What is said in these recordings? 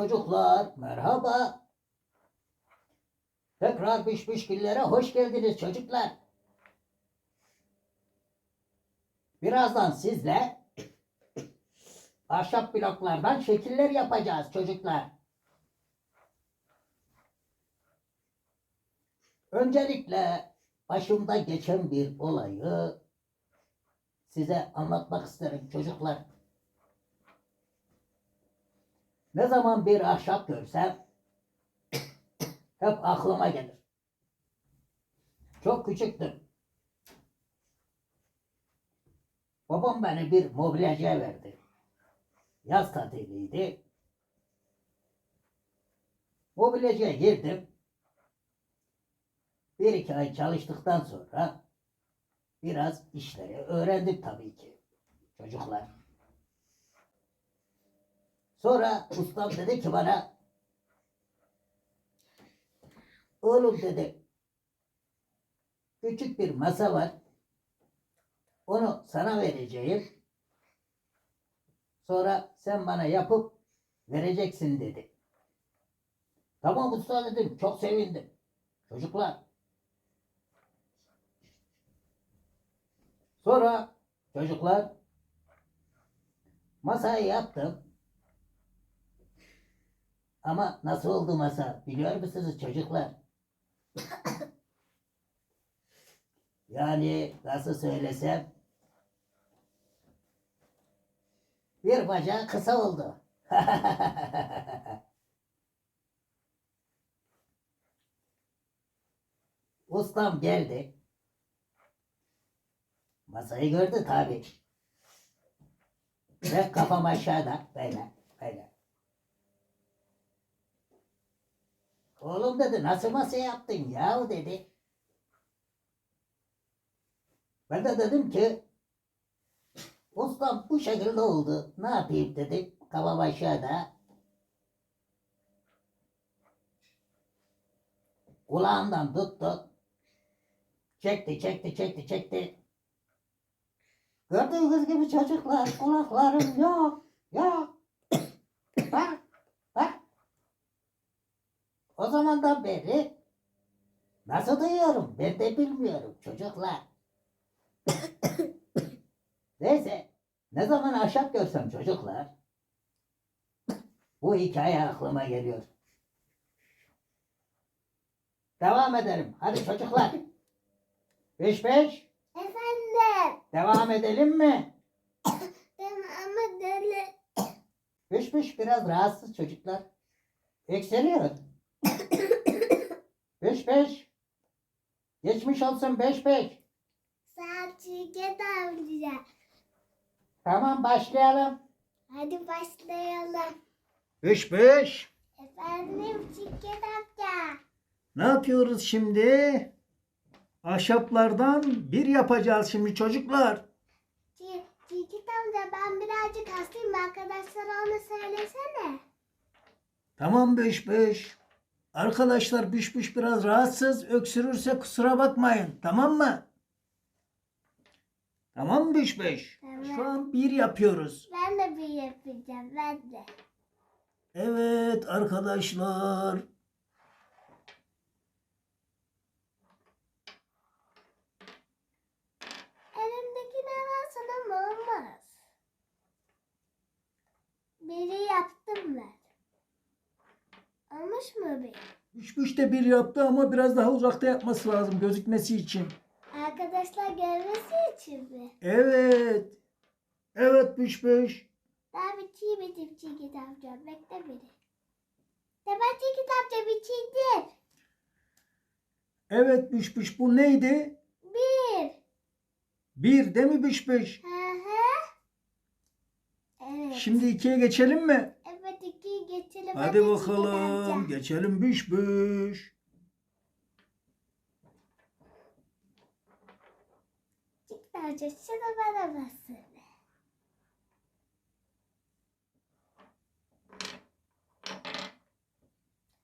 çocuklar, merhaba. Tekrar Büşbüşgillere hoş geldiniz çocuklar. Birazdan sizle ahşap bloklardan şekiller yapacağız çocuklar. Öncelikle başımda geçen bir olayı size anlatmak isterim çocuklar. Ne zaman bir ahşap görsem hep aklıma gelir. Çok küçüktüm. Babam beni bir mobilyacıya verdi. Yaz tatiliydi. Mobilyacıya girdim. Bir iki ay çalıştıktan sonra biraz işleri öğrendim tabii ki. Çocuklar. Sonra ustam dedi ki bana oğlum dedi küçük bir masa var. Onu sana vereceğim. Sonra sen bana yapıp vereceksin dedi. Tamam usta dedim. Çok sevindim. Çocuklar. Sonra çocuklar masayı yaptım. Ama nasıl oldu masa biliyor musunuz çocuklar? yani nasıl söylesem bir bacağı kısa oldu. Ustam geldi. Masayı gördü tabii. Ve kafam aşağıda böyle böyle. Oğlum dedi nasıl masa yaptın yahu dedi. Ben de dedim ki ustam bu şekilde oldu. Ne yapayım dedim. Kafam aşağıda. Kulağından tuttu. Çekti çekti çekti çekti. Gördüğünüz gibi çocuklar kulaklarım yok. Yok. Bak. O zamandan beri nasıl duyuyorum ben de bilmiyorum çocuklar. Neyse ne zaman ahşap görsem çocuklar bu hikaye aklıma geliyor. Devam edelim. Hadi çocuklar. Beş beş. Efendim. Devam edelim mi? Ben ama deli. Beş beş biraz rahatsız çocuklar. Ekseliyor. Beş beş. Geçmiş olsun beş beş. Saat şirket amca. Tamam başlayalım. Hadi başlayalım. Beş beş. Efendim şirket amca. Ne yapıyoruz şimdi? Ahşaplardan bir yapacağız şimdi çocuklar. Şi- Şirket amca ben birazcık hastayım. Arkadaşlara onu söylesene. Tamam beş beş. Arkadaşlar büş büş biraz rahatsız. Öksürürse kusura bakmayın. Tamam mı? Tamam mı büş beş? Tamam. Şu an bir yapıyoruz. Ben de bir yapacağım. Ben de. Evet arkadaşlar. Elimdekini alsana olmaz. Biri yaptım ben. Olmuş mu bir? Büş de bir yaptı ama biraz daha uzakta yapması lazım gözükmesi için. Arkadaşlar görmesi için mi? Evet. Evet büş büş. Daha bitirmedim Çiğit amca. Bekle beni. Tamam Çiğit amca bitirdim. Evet büş büş bu neydi? Bir. Bir değil mi büş büş? Hı hı. Evet. Şimdi ikiye geçelim mi? Hadi bakalım. Geçelim büş büş. Amca şunu bana basın.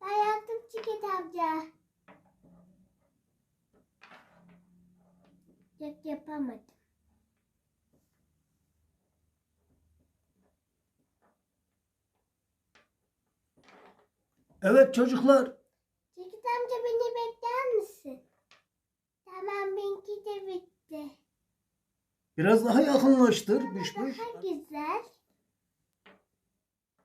Ben yaptım Çiğit amca. Yok yapamadım. Evet çocuklar. Ceket amca beni bekler misin? Tamam benimki de bitti. Biraz daha yakınlaştır. Büş büş. Daha güzel.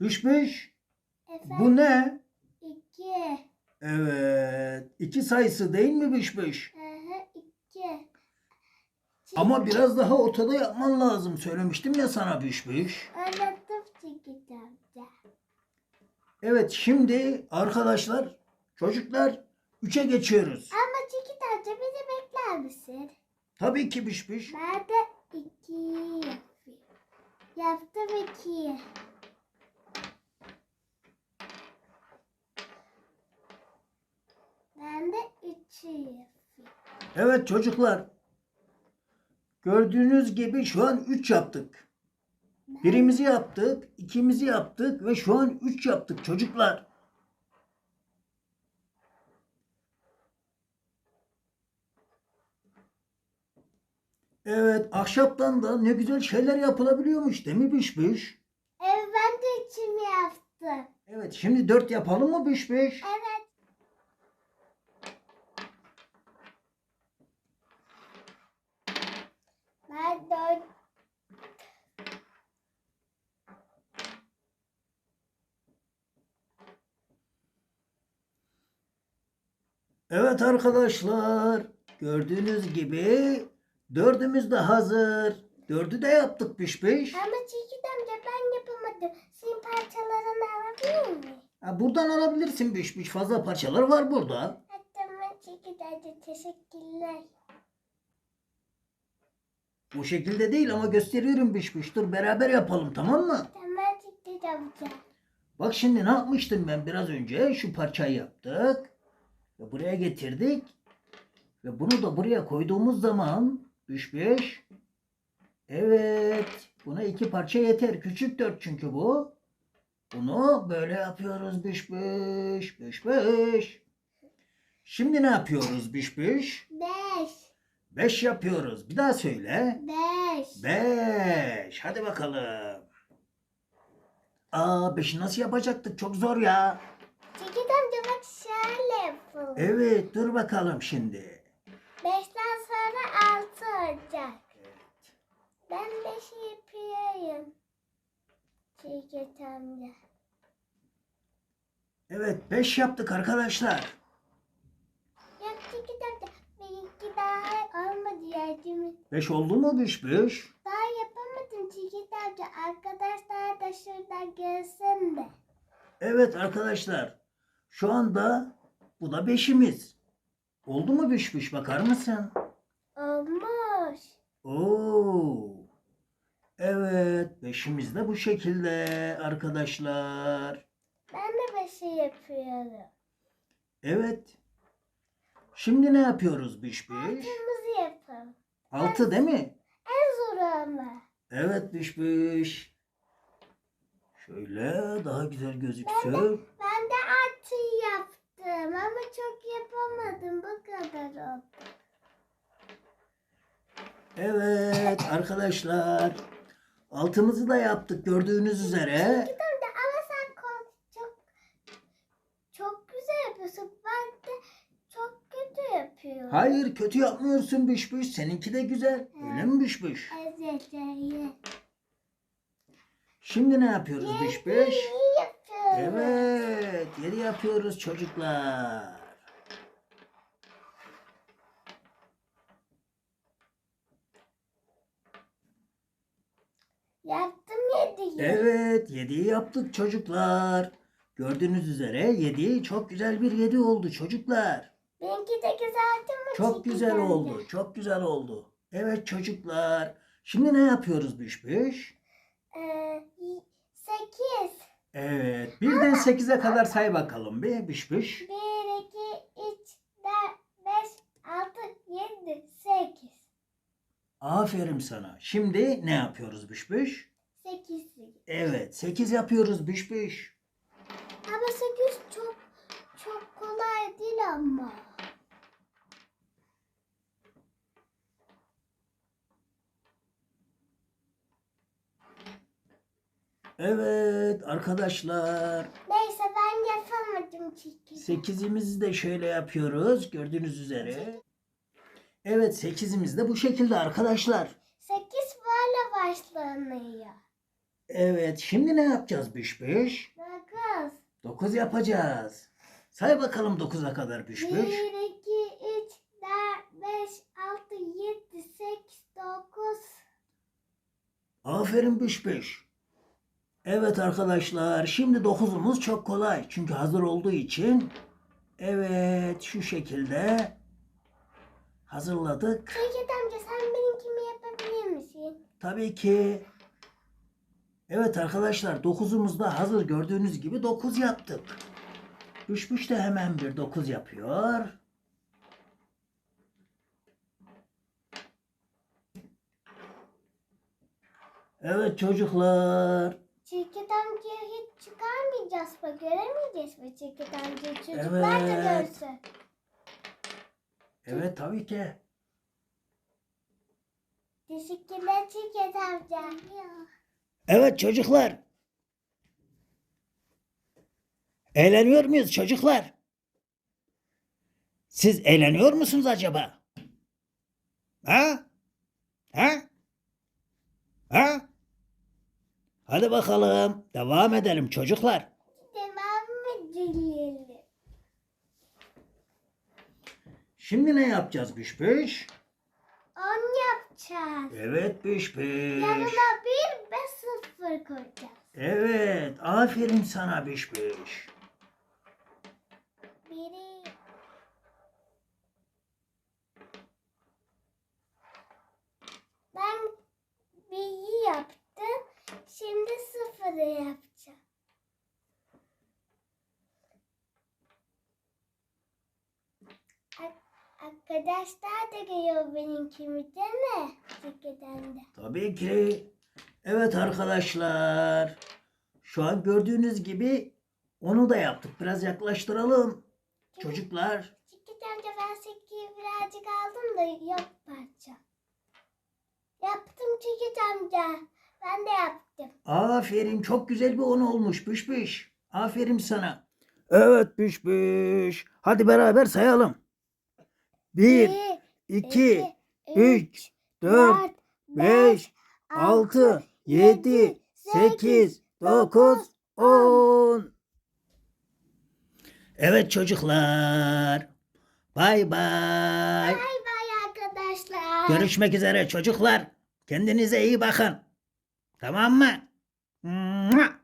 Büş büş. Efendim Bu ne? iki. Evet. iki sayısı değil mi büş büş? Hı hı, iki. Ama biraz daha ortada yapman lazım. Söylemiştim ya sana büş büş. Evet şimdi arkadaşlar, çocuklar üçe geçiyoruz. Ama Ceket amca beni bekler misin? Tabii ki büş büş. Ben de iki yapayım. Yaptım iki. Ben de üçü yapayım. Evet çocuklar. Gördüğünüz gibi şu an üç yaptık. Birimizi yaptık, ikimizi yaptık ve şu an üç yaptık çocuklar. Evet, ahşaptan da ne güzel şeyler yapılabiliyormuş değil mi Büş Büş? Evet ben de üçümü yaptım. Evet, şimdi dört yapalım mı Büş Büş? Evet. Ben dört. Evet arkadaşlar, gördüğünüz gibi dördümüz de hazır. Dördü de yaptık Büş Büş. Ama Çekit amca ben yapamadım. Senin parçalarını alabilir miyim? Ha, buradan alabilirsin Büş Büş. Fazla parçalar var burada. Hatta ben Çekit amca teşekkürler. Bu şekilde değil ama gösteriyorum Büş Büş. Dur beraber yapalım tamam mı? Tamam Çekit amca. Bak şimdi ne yapmıştım ben biraz önce? Şu parçayı yaptık. Ve buraya getirdik. Ve bunu da buraya koyduğumuz zaman büş büş. Evet. Buna iki parça yeter. Küçük dört çünkü bu. Bunu böyle yapıyoruz büş büş. Büş büş. Şimdi ne yapıyoruz büş büş? Beş. Beş yapıyoruz. Bir daha söyle. Beş. Beş. Hadi bakalım. Aa beşi nasıl yapacaktık? Çok zor ya. Yapalım. Evet dur bakalım şimdi. Beşten sonra altı olacak. Ben beşi yapıyorum. Çekit amca. Evet 5 yaptık arkadaşlar. Yok Çekit amca. Benimki daha olmadı yardımı. 5 oldu mu büş büş? Daha yapamadım Çekit amca. Arkadaşlar da şuradan gelsin de. Evet arkadaşlar. Şu anda bu da 5'imiz. Oldu mu büş büş bakar mısın? Olmuş. Oo. Evet 5'imiz de bu şekilde arkadaşlar. Ben de beşi yapıyorum. Evet. Şimdi ne yapıyoruz büş büş? Altımızı yapalım. 6 değil mi? En zoru ama. Evet büş büş. Şöyle daha güzel gözüksün. Ben de altı yaptım ama çok yapamadım. Bu kadar oldu. Evet arkadaşlar. Altımızı da yaptık gördüğünüz üzere. De ama sen çok çok güzel yapıyorsun. Ben de çok kötü yapıyorum. Hayır kötü yapmıyorsun büş büş. Seninki de güzel. Öyle mi büş büş? Evet, evet. Şimdi ne yapıyoruz büş büş? İyi yapıyorum. Evet. Yedi yapıyoruz çocuklar. Yaptım yediyi. Evet. Yediyi yaptık çocuklar. Gördüğünüz üzere yedi çok güzel bir yedi oldu çocuklar. Benimki de güzeldi mi? Çok güzel bence. oldu. Çok güzel oldu. Evet çocuklar. Şimdi ne yapıyoruz büş büş? Ee, sekiz. Evet. Birden sekize kadar say bakalım bir büş büş. Bir, iki, üç, dört, beş, altı, yedi, sekiz. Aferin sana. Şimdi ne yapıyoruz büş büş? Sekiz. Evet. Sekiz yapıyoruz büş büş. Ama sekiz çok çok kolay değil ama. Evet arkadaşlar. Neyse ben yapamadım çekeceğim. Sekizimizi de şöyle yapıyoruz. Gördüğünüz üzere. Evet sekizimiz de bu şekilde arkadaşlar. Sekiz böyle başlanıyor. Evet şimdi ne yapacağız Büş Büş? Dokuz. Dokuz yapacağız. Say bakalım dokuza kadar Büş Büş. Bir, iki, üç, dört, beş, altı, yedi, sekiz, dokuz. Aferin Büş Büş. Evet arkadaşlar şimdi dokuzumuz çok kolay. Çünkü hazır olduğu için. Evet şu şekilde hazırladık. Şevket amca sen benimkini yapabilir misin? Tabii ki. Evet arkadaşlar 9'umuz da hazır gördüğünüz gibi 9 yaptık. Büşbüş de hemen bir 9 yapıyor. Evet çocuklar. Şevket amcayı hiç çıkarmayacağız mı? Göremeyeceğiz mi Şevket amcayı? Çocuklar da Evet. görsün. Evet tabii ki. Teşekkürler Şevket amca. Evet çocuklar. Eğleniyor muyuz çocuklar? Siz eğleniyor musunuz acaba? Ha? Ha? Ha? Hadi bakalım devam edelim çocuklar. Devam edelim. Şimdi ne yapacağız Büşbüş? On yapacağız. Evet Büşbüş. Yanına bir ve sıfır koyacağız. Evet aferin sana Büşbüş. Biri. Ben biri yaptım. Şimdi sıfırı yapacağım. Ar- Arkadaşlar da geliyor benimkimi değil mi? Çekeden de. Tabii ki. Evet arkadaşlar. Şu an gördüğünüz gibi onu da yaptık. Biraz yaklaştıralım. Çocuklar. Çekit amca ben sekiyi birazcık aldım da yok parça. Yaptım Çekit amca. Ben de yaptım. Aferin çok güzel bir on olmuş Büşbüş. Aferin sana. Evet Büşbüş. Hadi beraber sayalım. 1, 2, 3, 4, 5, 6, 7, 8, 9, 10. Evet çocuklar. Bay bay. Bay bay arkadaşlar. Görüşmek üzere çocuklar. Kendinize iyi bakın. Tamam mı? Hmm.